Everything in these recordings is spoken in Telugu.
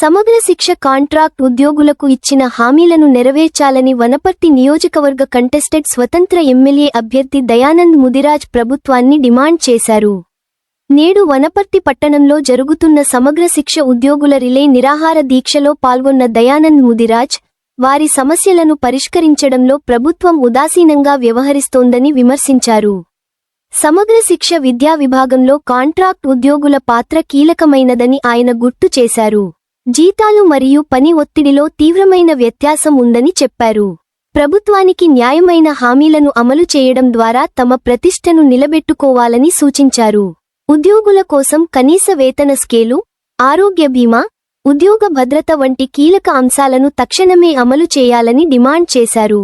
సమగ్ర శిక్ష కాంట్రాక్ట్ ఉద్యోగులకు ఇచ్చిన హామీలను నెరవేర్చాలని వనపర్తి నియోజకవర్గ కంటెస్టెడ్ స్వతంత్ర ఎమ్మెల్యే అభ్యర్థి దయానంద్ ముదిరాజ్ ప్రభుత్వాన్ని డిమాండ్ చేశారు. నేడు వనపర్తి పట్టణంలో జరుగుతున్న సమగ్ర శిక్ష ఉద్యోగుల రిలే నిరాహార దీక్షలో పాల్గొన్న దయానంద్ ముదిరాజ్ వారి సమస్యలను పరిష్కరించడంలో ప్రభుత్వం ఉదాసీనంగా వ్యవహరిస్తోందని విమర్శించారు. సమగ్ర శిక్ష విద్యా విభాగంలో కాంట్రాక్ట్ ఉద్యోగుల పాత్ర కీలకమైనదని ఆయన గుర్తు చేశారు. జీతాలు మరియు పని ఒత్తిడిలో తీవ్రమైన వ్యత్యాసం ఉందని చెప్పారు. ప్రభుత్వానికి న్యాయమైన హామీలను అమలు చేయడం ద్వారా తమ ప్రతిష్టను నిలబెట్టుకోవాలని సూచించారు. ఉద్యోగుల కోసం కనీస వేతన స్కేలు ఆరోగ్య బీమా ఉద్యోగ భద్రత వంటి కీలక అంశాలను తక్షణమే అమలు చేయాలని డిమాండ్ చేశారు.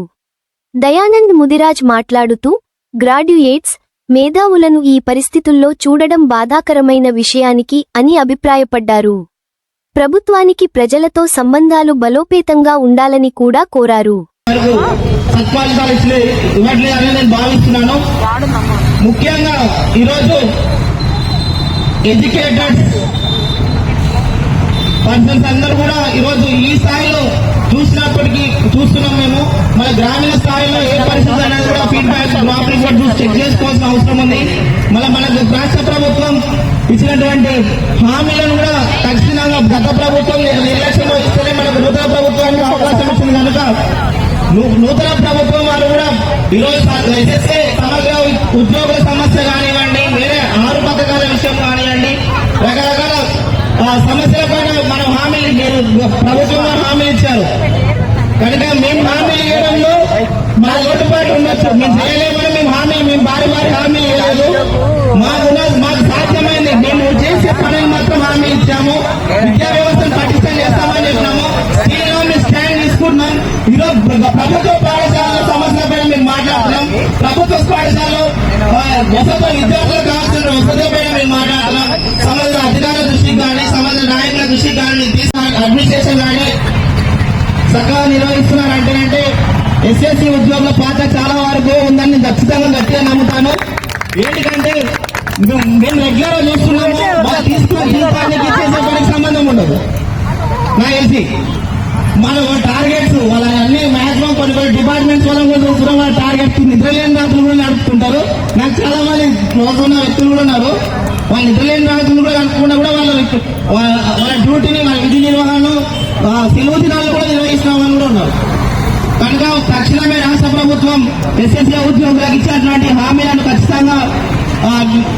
దయానంద్ ముదిరాజ్ మాట్లాడుతూ గ్రాడ్యుయేట్స్ మేధావులను ఈ పరిస్థితుల్లో చూడడం బాధాకరమైన విషయానికి అని అభిప్రాయపడ్డారు. ప్రభుత్వానికి ప్రజలతో సంబంధాలు బలోపేతంగా ఉండాలని కూడా కోరారు. ముఖ్యంగా ఈరోజు ఎడ్యుకేటెడ్ పర్సన్స్ అందరూ కూడా ఈరోజు ఈ స్థాయిలో చూసినప్పటికీ చూస్తున్నాం మేము. మన గ్రామీణ స్థాయిలో ఏ పరిస్థితి అనేది కూడా ఫీడ్బ్యాక్ డ్రాప్ రిపోర్ట్ చూసి చెక్ చేసుకోవాల్సిన అవసరం ఉంది. మన ఇచ్చినటువంటి హామీలను కూడా తక్షణంగా గత ప్రభుత్వం నిర్లక్ష్యం వహిస్తేనే మనకు నూతన ప్రభుత్వానికి అవకాశం ఇచ్చింది. కనుక నూతన ప్రభుత్వం వారు కూడా ఈరోజు ఎస్ఎస్ఏ సమగ్ర ఉద్యోగుల సమస్య కానివ్వండి వేరే ఆరు పథకాల విషయం కానివ్వండి రకరకాల ఆ, సమస్యల పైన మనం హామీలు మీరు ప్రభుత్వం హామీలు హామీ ఇచ్చారు. కనుక మేము హామీలు ఇవ్వడంలో మా లోటుపాటు ఉండొచ్చు. మేము చేయలేమని మేము హామీ మేము భారీ ప్రభుత్వ పాఠశాల సమస్యల పైన మేము మాట్లాడుతున్నాం ప్రభుత్వ పాఠశాలలో వసతి విద్యార్థులకు కావాల్సిన వసతుల పైన మేము మాట్లాడుతున్నాం సంబంధిత అధికారుల దృష్టికి కానీ సంబంధిత నాయకుల దృష్టికి కానీ అడ్మినిస్ట్రేషన్ కానీ చక్కగా నిర్వహిస్తున్నారు అంటే ఎస్ఎస్సి ఉద్యోగుల పాత్ర చాలా వరకు ఉందని ఖచ్చితంగా గట్టిగా నమ్ముతాను. ఏంటంటే మేము మేము రెగ్యులర్గా చూస్తున్నాము తీసుకున్న జీతానికి చేసే పనికి సంబంధం ఉండదు. నాకు తెలిసి మన టార్గెట్స్ వాళ్ళ అన్ని మాక్సిమం కొన్ని కొన్ని డిపార్ట్మెంట్స్ వాళ్ళని కూడా చూస్తున్నాం వాళ్ళ టార్గెట్స్ నిద్రలేని రాత్రులు కూడా నడుపుతుంటారు. నాకు చాలా మంది క్లోజ్ ఉన్న వ్యక్తులు కూడా ఉన్నారు. వాళ్ళ నిద్రలేని రాత్రులు కూడా నడుపుకుండా కూడా వాళ్ళ వాళ్ళ వాళ్ళ డ్యూటీని వాళ్ళ విధి నిర్వహణను సెలవు దినాలు కూడా నిర్వహిస్తున్నామని కూడా ఉన్నారు. కనుక తక్షణమే రాష్ట్ర ప్రభుత్వం ఎస్ఎస్సీ ఉద్యోగులకు ఇచ్చినటువంటి హామీలను ఖచ్చితంగా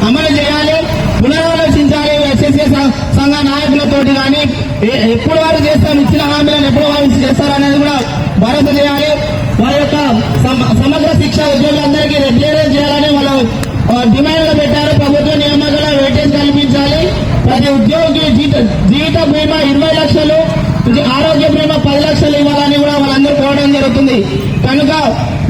అమలు చేయాలి. పునరాలోచించాలి. ఎస్ఎస్ఏ సంఘ నాయకులతోటి కానీ ఎప్పుడు వారు చేస్తాం ఇచ్చిన హామీ ఎప్పుడు వారు చేస్తారనేది కూడా భరోసా చేయాలి. వారి యొక్క సమగ్ర శిక్ష ఉద్యోగులందరికీ రెగ్యులరైజ్ చేయాలని వాళ్ళు డిమాండ్ డిమాండ్లు పెట్టారు. ప్రభుత్వ నియామకాల వెయిటేజ్ కల్పించాలి. ప్రతి ఉద్యోగి జీవిత బీమా ఇరవై లక్షలు ఆరోగ్య బీమా పది లక్షలు ఇవ్వాలని కూడా వాళ్ళందరూ కోరడం జరుగుతుంది. కనుక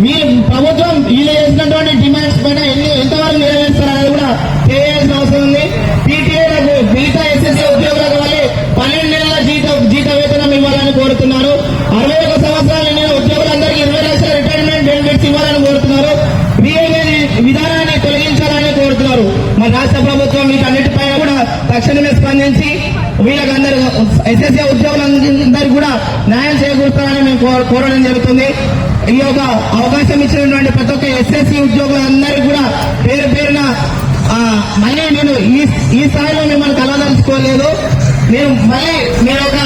వీళ్ళు ప్రభుత్వం వీళ్ళు చేసినటువంటి డిమాండ్స్ పైన ఎన్ని ఎంతవరకు నెరవేరుస్తారనేది కూడా తెలియాల్సిన అవసరం ఉంది. పీటీఏలకు మిగతా ఎస్ఎస్సీ ఉద్యోగులకు వాళ్ళి పన్నెండు నెలల జీత జీత వేతనం ఇవ్వాలని కోరుతున్నారు. మన రాష్ట్ర ప్రభుత్వం వీటన్నిటిపైన కూడా తక్షణమే స్పందించి వీళ్ళకందరూ ఎస్ఎస్ఏ ఉద్యోగులందరూ కూడా న్యాయం చేకూరుతారని మేము కోరడం జరుగుతుంది. ఈ యొక్క అవకాశం ఇచ్చినటువంటి ప్రతి ఒక్క ఎస్ఎస్సీ ఉద్యోగులందరికీ కూడా పేరు పేరున మళ్ళీ నేను ఈ ఈ స్థాయిలో మిమ్మల్ని కలదలుచుకోలేదు నేను మళ్ళీ మీరు ఒక